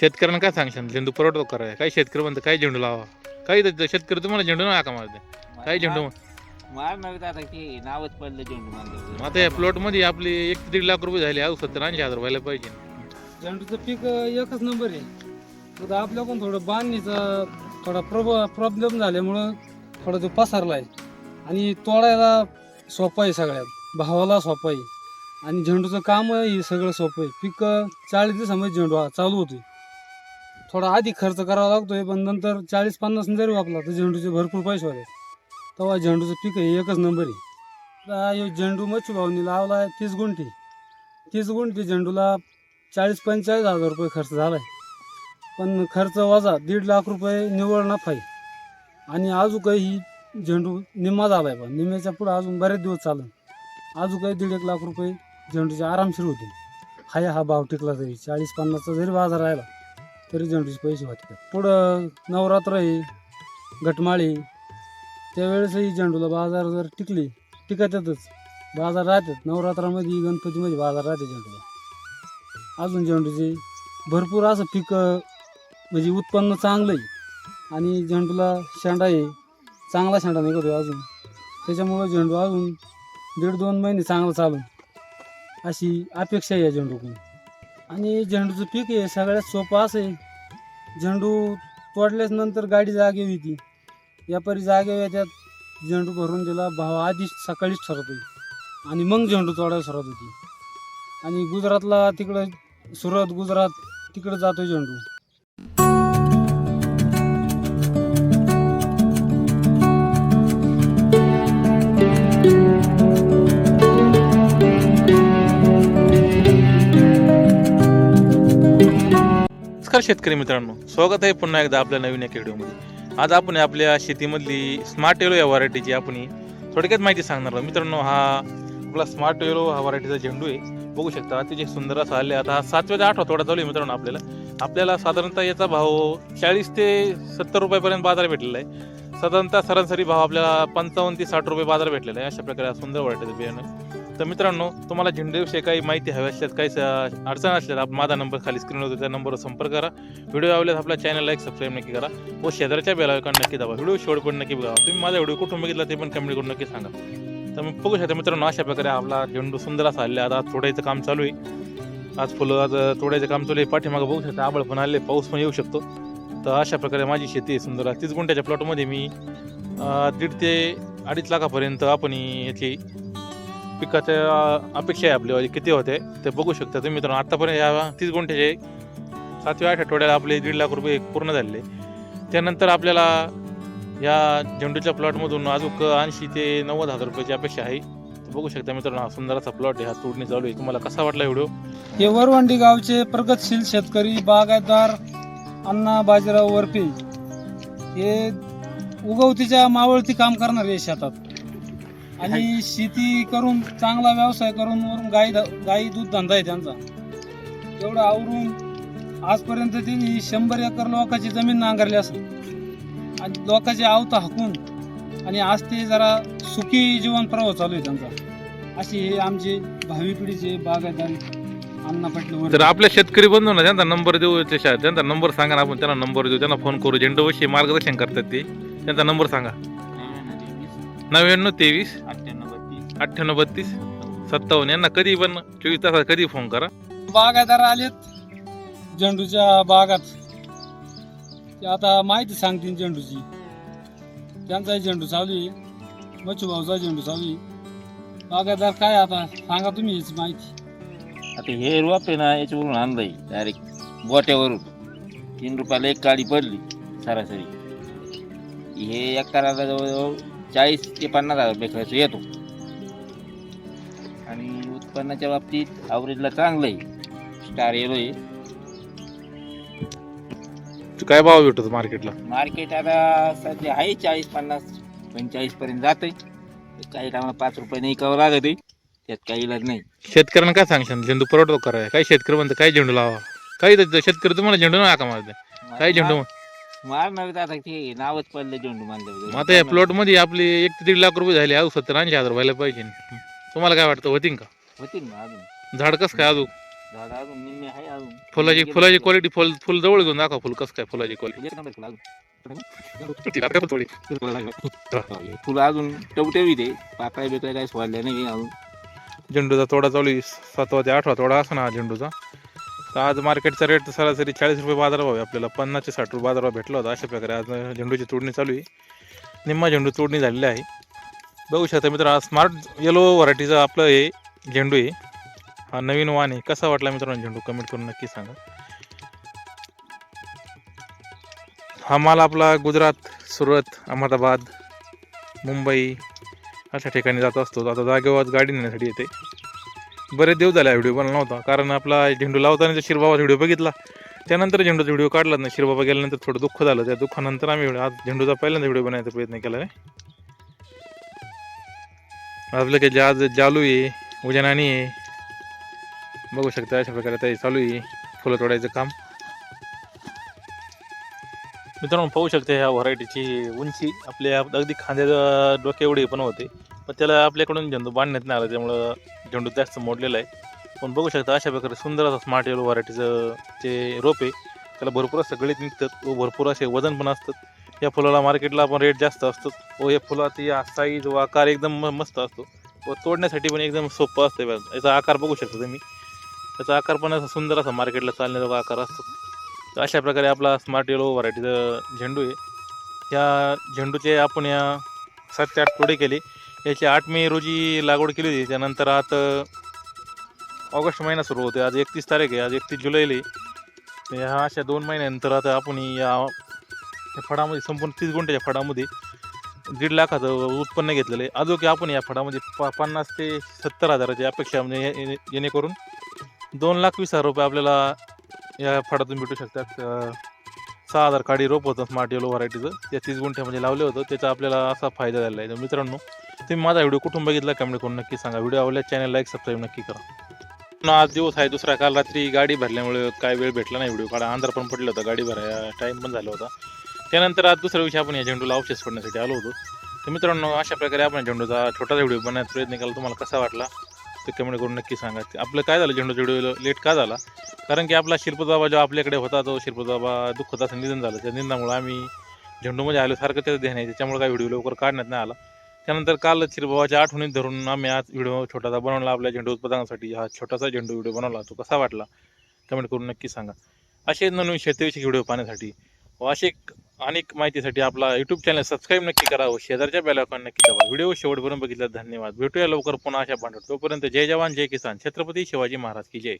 शेतकऱ्यांना काय सांगशाल? झेंडू परवडतो कराय काही शेतकरी म्हणतात काही झेंडू लावा. काही तर शेतकरी तुम्हाला झेंडू नका का मारते काही झेंडू मारणार आता की नावच पडलं झेंडू मग आता या प्लॉटमध्ये आपली एक ते दीड लाख रुपये झाले. अजून सत्तर ऐंशी हजार व्हायला पाहिजे. झेंडूचं पीक एकच नंबर आहे. तर आपल्याकडून थोडं बांधणीचा थोडा प्रॉब प्रॉब्लेम झाल्यामुळं थोडा तो पसरला आहे आणि तोडायला सोपं आहे सगळ्यात. भावाला सोपं आहे. आणि झेंडूचं काम हे सगळं सोपं आहे. पीक चाळीस दिवसामध्ये झेंडू हा चालू होतोय. थोडा आधी खर्च करावा लागतोय पण नंतर चाळीस पन्नास जरी वापला तर झेंडूचे भरपूर पैसे होते तेव्हा झेंडूचं पीक हे एकच नंबर आहे. झेंडू मच्छी भावनी लावला आहे तीस गुंठी. तीस गुंठी झेंडूला चाळीस पंचेचाळीस हजार रुपये खर्च झाला आहे पण खर्च वजा दीड लाख रुपये निव्वळ नफा आहे. आणि अजून काही झेंडू निम्मा झाला आहे पण. निम्म्याच्या पुढं अजून बरेच दिवस चालून अजून काही दीड एक लाख रुपये झेंडूचे आरामशीर होतील. हाय हा भाव टिकला तरी चाळीस पन्नासचा जरी बाजार राहिला तरी झेंडूचे पैसे वाटतात पुढं नवरात्र आहे घटमाळी त्यावेळेसही झेंडूला बाजार जर टिकली टिकतातच. बाजार राहतात. नवरात्रामध्ये गणपतीमध्ये बाजार राहते झेंडूला. अजून झेंडूचे भरपूर असं पिकं म्हणजे उत्पन्न चांगलं आहे. आणि झेंडूला शेंडा आहे. चांगला शेंडा निघतोय अजून. त्याच्यामुळं झेंडू अजून दीड दोन महिने चांगलं चालून. अशी अपेक्षा आहे या झेंडूकडून. आणि झेंडूचं पीक आहे सगळ्यात सोपं असं आहे. झेंडू तोडल्याच नंतर गाडी जागे होती व्यापारी जागे त्यात झेंडू भरून दिला भाव आधीच सकाळीच ठरवतोय. आणि मग झेंडू तोडायला सुरुवात होती. आणि गुजरातला तिकडं सुरत गुजरात तिकडं जातो झेंडू. नमस्कार शेतकरी मित्रांनो. स्वागत आहे पुन्हा एकदा आपल्या नवीन एका व्हिडिओमध्ये. आज आपण आपल्या शेतीमधली स्मार्ट येलो या व्हरायटीची आपण थोडक्यात माहिती सांगणार आहोत. मित्रांनो हा आपला स्मार्ट येलो हा व्हरायटीचा झेंडू आहे. बघू शकता अतिशय सुंदर असा आले आता हा सातव्या ते आठवा थोडा चालू आहे मित्रांनो आपल्याला. आपल्याला साधारणतः याचा भाव चाळीस ते सत्तर रुपयापर्यंत बाजार भेटलेला आहे. साधारणतः सरासरी भाव आपल्याला पंचावन्न ते साठ रुपये बाजार भेटलेला आहे. अशा प्रकारे सुंदर व्हरायटीचं बियाणं तर मित्रांनो तुम्हाला झेंडूविषयी काही माहिती हवी असल्यास काही अडचण असल्यास माझा नंबर खाली स्क्रीन होतो त्या नंबरवर संपर्क करा. व्हिडिओ आवडल्यास आपल्या चॅनल लाईक सबस्क्राईब नक्की करा. व शेजारच्या बेल नक्की दाबा. व्हिडिओ शेवट पण नक्की बघा. तुम्ही माझा व्हिडिओ कुठून बघितला ते पण कमेंट करून नक्की सांगा. तर मग बघू शकता मित्रांनो अशा प्रकारे आपला झेंडू सुंदर असा आले आता आज तोडायचं काम चालू आहे. आज फुलं आज तोडायचं काम चालू आहे. पाठीमागं बघू शकता आबळ पण आले पाऊस पण येऊ शकतो. तर अशा प्रकारे माझी शेती आहे सुंदर. तीस गुंठ्याच्या प्लॉटमध्ये मी दीड ते अडीच लाखापर्यंत आपण याची पिकाच्या अपेक्षा आहे आपल्यावाली म्हणजे किती होते ते बघू शकता तुम्ही मित्रांनो. आत्तापर्यंत या तीस गुंठ्याचे सातव्या आठ आठवड्याला आपले दीड लाख रुपये पूर्ण झालेले त्यानंतर आपल्याला या झेंडूच्या प्लॉटमधून अजून ऐंशी ते नव्वद हजार रुपयाची अपेक्षा आहे. बघू शकता मित्रांनो हा सुंदर असा प्लॉट आहे हा तोडणी चालू आहे. तुम्हाला कसा वाटला व्हिडिओ? हे वरवंडी गावचे प्रगतशील शेतकरी बागायतदार अण्णा बाजीराव वरपी. हे उगवतीच्या मावळती काम करणार आहे शेतात. आणि शेती करून चांगला व्यवसाय करून वरून गाई गाई दूध धंदा आहे त्यांचा. एवढं आवरून आजपर्यंत त्यांनी शंभर एकर लोकांची जमीन नांगरली असेल. आणि लोकांची आवता हाकून आणि आज ते जरा सुखी जीवन प्रवाह चालू आहे त्यांचा. अशी हे आमचे भावी पिढीचे बागायतदार अण्णा पाटील तर आपल्या शेतकरी बंधूंना त्यांचा नंबर देऊ ते शा- त्यांचा नंबर सांगा ना आपण त्यांना नंबर देऊ त्यांना फोन करू. झेंडूविषयी मार्गदर्शन करतात ते. त्यांचा नंबर सांगा. नव्याण्णव तेवीस. अठ्ठ्याण्णव बत्तीस. अठ्ठ्याण्णव बत्तीस. सत्तावन्न. यांना कधी पण चोवीस तासात कधी फोन करा. बागायतदार आलेत. झेंडूच्या बागात. ते आता माहिती सांगतील झेंडूची. त्यांचाही झेंडू चालू आहे. मच्छू भाऊचा झेंडू चालू आहे. बागायतदार काय आता? सांगा तुम्ही याची माहिती. आता हे रोप आहे ना याच्यावरून आणलंय. डायरेक्ट गोट्यावरून तीन रुपयाला एक काळी पडली. सरासरी. हे एकराला जवळजवळ चाळीस ते पन्नास हजार रुपये खर्च येतो. आणि उत्पन्नाच्या बाबतीत ॲव्हरेजला चांगलं आहे. स्टार येलो आहे. काय भाव भेटतो मार्केटला मार्केट आता सध्या आहे चाळीस पन्नास पंचेचाळीस पर्यंत जात आहे काही टायमा पाच रुपये नाही करावं लागत आहे. त्यात काही इलाज नाही. शेतकऱ्यांना काय सांगशाल? झेंडू परवडतो कराय काही शेतकरी म्हणतात काही झेंडू लावा? काही शेतकरी तुम्हाला झेंडू नका मारते. काही झेंडू मारणार आता ते नावच पडलं झेंडू मग आता या मानलं प्लॉटमध्ये आपले एक ते दीड लाख रुपये झाले अजून सत्तर ऐंशी हजार व्हायला पाहिजे. तुम्हाला काय वाटतं होतीन का? होतील ना अजून. झाड कसं काय अजून? झाड अजून निम्मे आहे अजून. फुलाची फुलाची क्वालिटी फुल फुल जवळ घेऊन दाखवा फुल कसं काय फुलाची क्वालिटी एक नंबर फुल अजून. थोडी. फुलं अजून टवटवीत आहे. पाकळ्या बिकळ्या काही सोडल्या नाही अजून. झेंडूचा तोडा चालू आहे. सातवा ते आठवा तोडा असं ना हा झेंडूचा. तर आज मार्केटचा रेट सरासरी चाळीस रुपये बाजारभाव आहे आपल्याला. पन्नास ते साठ रुपये बाजारभाव भेटला होता. अशा प्रकारे आज झेंडूची तोडणी चालू आहे. निम्मा झेंडू तोडणी झालेली आहे. बघू शकता मित्र स्मार्ट येलो व्हरायटीचं आपलं हे झेंडू आहे. हा नवीन वाण आहे. कसा वाटला मित्रांनो झेंडू? कमेंट करून नक्की सांगा. हा माल आपला गुजरात सुरत अहमदाबाद मुंबई अशा ठिकाणी जात असतो. आता जागेवर गाडी नेण्यासाठी येते. बरेच दिवस झाला व्हिडिओ बनला नव्हता. कारण आपला झेंडू लावताना शिरबाबाचा व्हिडिओ बघितला त्यानंतर झेंडूचा व्हिडिओ काढला नाही. शिरबाबा गेल्यानंतर थोडं दुःख झालं. त्या दुःखानंतर आम्ही आज झेंडूचा पहिल्यांदा व्हिडिओ बनवायचा प्रयत्न केला आहे आपलं काही आज जालू आहे उजनानी आहे. बघू शकता अशा प्रकारे ते चालू आहे फुलं तोडायचं काम. मित्रांनो पाहू शकता ह्या व्हरायटीची उंची. आपल्या अगदी खांद्याच्या डोक्या एवढी पण होते. पण त्याला आपल्याकडून झेंडू बांधण्यात नाही आला त्यामुळं झेंडू जास्त मोडलेला आहे. पण बघू शकता अशा प्रकारे सुंदर असं स्मार्ट येलो व्हरायटीचं जे रोप आहे त्याला भरपूर असं गळीत निघतात व भरपूर असे वजन पण असतात. या फुलाला मार्केटला पण रेट जास्त असतात व या फुलात साईज व आकार एकदम मस्त असतो. व तोडण्यासाठी पण एकदम सोपं असतं याचा आकार बघू शकता तुम्ही. त्याचा आकार पण असा सुंदर असा मार्केटला चालण्याचा आकार असतो. तर अशा प्रकारे आपला स्मार्ट येलो व्हरायटीचं झेंडू आहे. या झेंडूचे आपण या सात ते आठ तोडे केले. याची आठ मे रोजी लागवड केली होती. त्यानंतर आता ऑगस्ट महिना सुरू होते आज एकतीस तारीख आहे. आज एकतीस जुलैला ह्या अशा दोन महिन्यानंतर आता आपण या या फळामध्ये संपूर्ण तीस गुंठ्याच्या फळामध्ये दीड लाखाचं उत्पन्न घेतलेलं आहे. अजून की आपण या फळामध्ये पा पन्नास ते सत्तर हजाराची अपेक्षा म्हणजे जेणेकरून दोन लाख वीस हजार रुपये आपल्याला या फळातून भेटू शकतात. सहा हजार काडी रोप होतं स्मार्ट येलो व्हरायटीचं त्या तीस गुंठ्यामध्ये लावलं होतं. त्याचा आपल्याला असा फायदा झाला आहे. तर मित्रांनो तुम्ही माझा व्हिडिओ कुठून बघितला कमेंट करून नक्की सांगा. व्हिडिओ आवडल्यास चॅनल लाईक सबस्क्राईब नक्की करा. आज दिवस आहे दुसरा काल रात्री गाडी भरल्यामुळे काय वेळ भेटला नाही व्हिडिओ काढा अंधार पण पडलं होतं गाडी भराया टाईम पण झाला होता. त्यानंतर आज दुसऱ्या दिवशी आपण या झेंडूला औषध सोडण्यासाठी आलो होतो. तर मित्रांनो अशा प्रकारे आपण झेंडूचा छोटासा व्हिडिओ बनवण्याचा प्रयत्न केला. तुम्हाला कसा वाटला ते कमेंट करून नक्की सांगा. आपलं काय झालं झेंडूचा व्हिडिओ लेट का झाला? कारण की आपला शिरपतबाबा जो आपल्याकडे होता तो शिरपतबाबा दुःखदाचं निधन झालं. त्या निधनामुळे आम्ही झेंडूमध्ये आलो सारखं त्याचं ध्यान आहे. त्याच्यामुळे काय व्हिडिओ लवकर काढण्यात नाही आला. त्यानंतर काल चिरभावाच्या आठवणीत धरून आम्ही आज व्हिडिओ छोटासा बनवला. आपल्या झेंडू उत्पादनासाठी हा छोटासा झेंडू व्हिडिओ बनवला. तो कसा वाटला? कमेंट करून नक्की सांगा. असे नवीन शेतीविषयक व्हिडिओ पाहण्यासाठी व असे अनेक माहितीसाठी आपला यूट्यूब चॅनल सबस्क्राईब नक्की करा व शेजारच्या बेलायकॉन नक्की दाबा. व्हिडिओ शेवटपर्यंत बघितला धन्यवाद. भेटूया लवकर पुन्हा अशा भांडत तोपर्यंत जय जवान जय किसान. छत्रपती शिवाजी महाराज की जय.